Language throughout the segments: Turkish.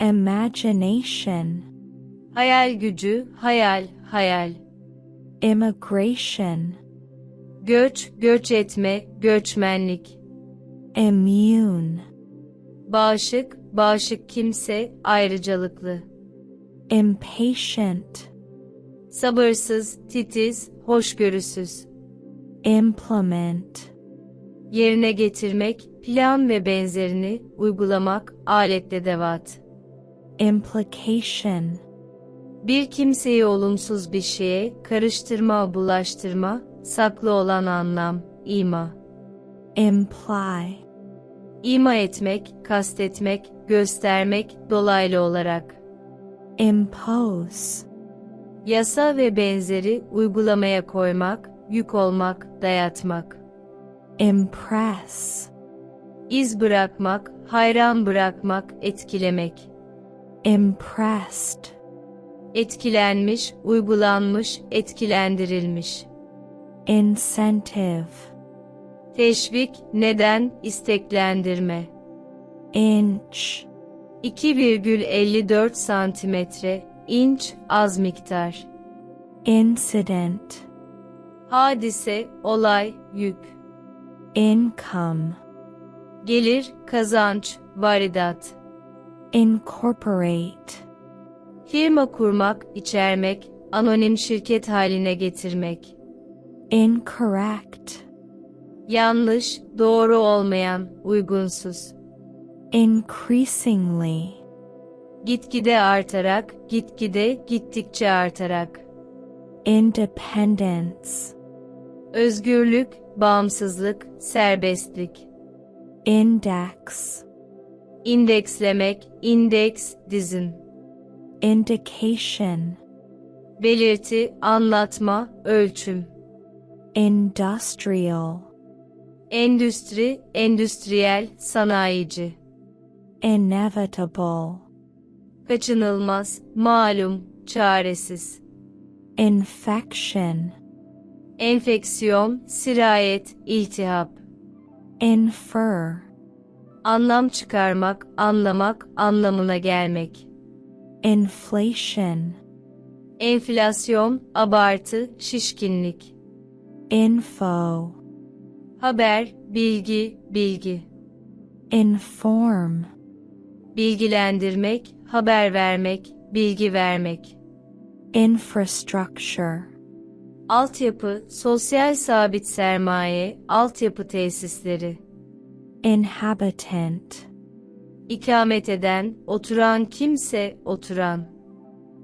imagination, hayal gücü, hayal, hayal. immigration, Göç, göç etme, göçmenlik. immune, Bağışık, bağışık kimse, ayrıcalıklı. impatient, Sabırsız, titiz, hoşgörüsüz. implement, Yerine getirmek, plan ve benzerini uygulamak, aletle devat. İmplication, Bir kimseyi olumsuz bir şeye karıştırma, bulaştırma, saklı olan anlam, ima. imply, İma etmek, kastetmek, göstermek, dolaylı olarak. impose, Yasa ve benzeri uygulamaya koymak, yük olmak, dayatmak. impress, İz bırakmak, hayran bırakmak, etkilemek. İmpressed, Etkilenmiş, uygulanmış, etkilendirilmiş. incentive, Teşvik, neden, isteklendirme. inch, 2,54 santimetre, inç, az miktar. incident, Hadise, olay, yük. income, Gelir, kazanç, varidat. İncorporate, Firma kurmak, içermek, anonim şirket haline getirmek. incorrect, Yanlış, doğru olmayan, uygunsuz. increasingly, Gitgide artarak, gitgide, gittikçe artarak. independence, Özgürlük, bağımsızlık, serbestlik. index, İndekslemek, indeks, dizin. indication, Belirti, anlatma, ölçüm. industrial, Endüstri, endüstriyel, sanayici. inevitable, Kaçınılmaz, malum, çaresiz. infection, Enfeksiyon, sirayet, iltihap. infer, Anlam çıkarmak, anlamak, anlamına gelmek. inflation, Enflasyon, abartı, şişkinlik. info, Haber, bilgi, bilgi. inform, Bilgilendirmek, haber vermek, bilgi vermek. infrastructure, Altyapı, sosyal sabit sermaye, altyapı tesisleri. İnhabitant, İkamet eden, oturan kimse, oturan.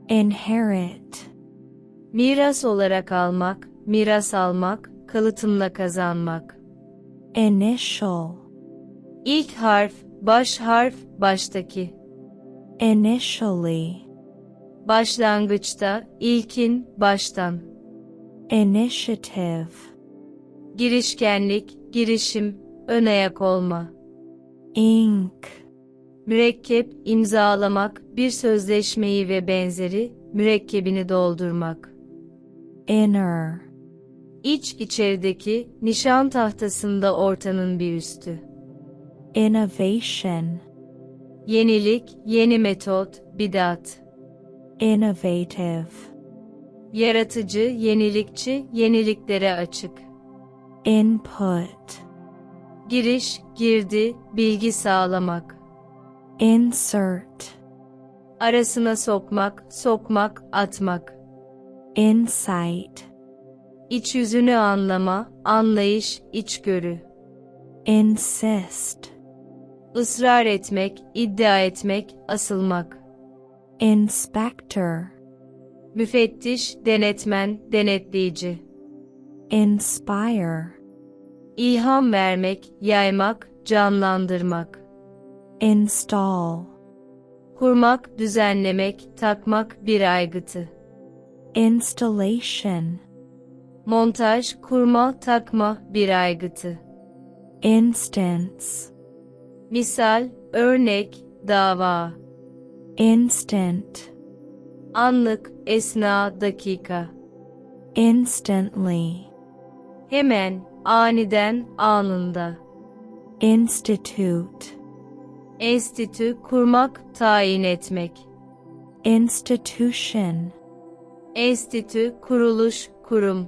inherit, Miras olarak almak, miras almak, kalıtımla kazanmak. initial, İlk harf, baş harf, baştaki. initially, Başlangıçta, ilkin, baştan. initiative, Girişkenlik, girişim, ön ayak olma. ink, Mürekkep, imzalamak, bir sözleşmeyi ve benzeri, mürekkebini doldurmak. inner, İç içerideki, nişan tahtasında ortanın bir üstü. innovation, Yenilik, yeni metot, bidat. innovative, Yaratıcı, yenilikçi, yeniliklere açık. input, Giriş, girdi, bilgi sağlamak. insert, Arasına sokmak, sokmak, atmak. insight, İç yüzünü anlama, anlayış, içgörü. insist, Israr etmek, iddia etmek, asılmak. inspector, Müfettiş, denetmen, denetleyici. inspire, İlham vermek, yaymak, canlandırmak. install, Kurmak, düzenlemek, takmak bir aygıtı. installation, Montaj, kurma, takma bir aygıtı. instance, Misal, örnek, dava. instant, Anlık, esna, dakika. instantly, Hemen, aniden, anında. institute, Enstitü kurmak, tayin etmek. institution, Enstitü kuruluş, kurum.